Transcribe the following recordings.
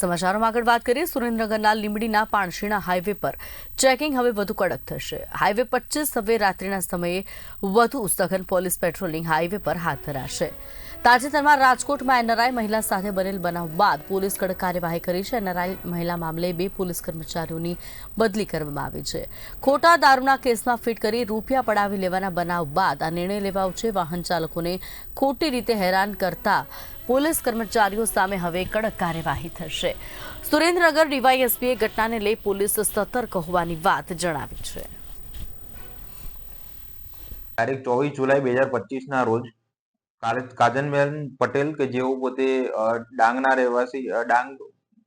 સમાચારોમાં આગળ વાત કરીએ. સુરેન્દ્રનગરના લીંબડીના પાણશીણા હાઈવે પર ચેકિંગ હવે વધુ કડક થશે. હાઈવે પચીસ હવે રાત્રિના સમયે વધુ સઘન પોલીસ પેટ્રોલિંગ હાઈવે પર હાથ ધરાશે. તાજેતરમાં રાજકોટમાં એનઆરઆઈ મહિલા સાથે બનેલ બનાવ બાદ પોલીસ કડક કાર્યવાહી કરી છે. એનઆરઆઈ મહિલા મામલે બે પોલીસ કર્મચારીઓની બદલી કરવામાં આવી છે. ખોટા દારૂના કેસમાં ફિટ કરી રૂપિયા પડાવી લેવાના બનાવ બાદ આ નિર્ણય લેવાયો છે. વાહન ચાલકોને ખોટી રીતે હેરાન કરતા પોલીસ કર્મચારીઓ સામે હવે કડક કાર્યવાહી થશે. સુરેન્દ્રનગર ડીવાયએસપીએ ઘટનાને લઈ પોલીસ સતર્ક હોવાની વાત જણાવી છે. તારીખ ચોવીસ જુલાઈ બે હજાર પચીસના રોજ કાજનબેન પટેલ કે જેઓ પોતે ડાંગના રહેવાસી ડાંગ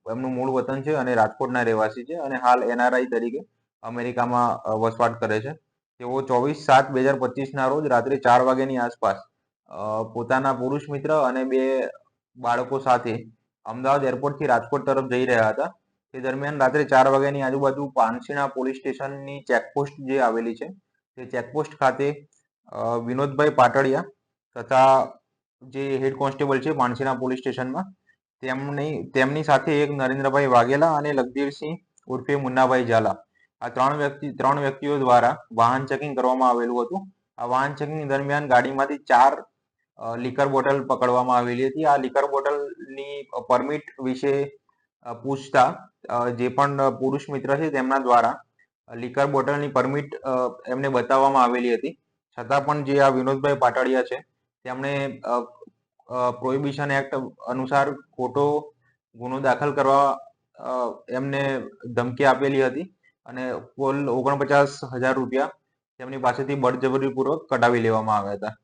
એમનું મૂળ વતન છે અને રાજકોટના રહેવાસી છે અને હાલ એનઆરઆઈ તરીકે અમેરિકામાં વસવાટ કરે છે. તેઓ ચોવીસ સાત બે હજાર પચીસના રોજ રાત્રે ચાર વાગ્યાની આસપાસ પોતાના પુરુષ મિત્ર અને બે બાળકો સાથે અમદાવાદ એરપોર્ટથી રાજકોટ તરફ જઈ રહ્યા હતા. તે દરમિયાન રાત્રે ચાર વાગ્યાની આજુબાજુ પાનસીણા પોલીસ સ્ટેશનની ચેકપોસ્ટ જે આવેલી છે, તે ચેકપોસ્ટ ખાતે વિનોદભાઈ પાટડિયા તથા જે હેડ કોન્સ્ટેબલ છે માનસીના પોલીસ સ્ટેશનમાં, તેમની તેમની સાથે એક નરેન્દ્રભાઈ વાઘેલા અને લખબીરસિંહ ઉર્ફે મુન્નાભાઈ ઝાલા. આ ત્રણ વ્યક્તિ, ત્રણ વ્યક્તિઓ દ્વારા વાહન ચેકિંગ કરવામાં આવેલું હતું. આ વાહન ચેકિંગ દરમિયાન ગાડીમાંથી ચાર લીકર બોટલ પકડવામાં આવેલી હતી. આ લીકર બોટલની પરમિટ વિશે પૂછતા જે પણ પુરુષ મિત્ર છે તેમના દ્વારા લીકર બોટલની પરમિટ એમને બતાવવામાં આવેલી હતી. છતાં પણ જે આ વિનોદભાઈ પાટડિયા છે તેમણે પ્રોહિબિશન એક્ટ અનુસાર ખોટો ગુનો દાખલ કરવા એમને ધમકી આપેલી હતી અને કુલ ઓગણપચાસ હજાર રૂપિયા તેમની પાસેથી બળજબરીપૂર્વક કઢાવી લેવામાં આવ્યા હતા.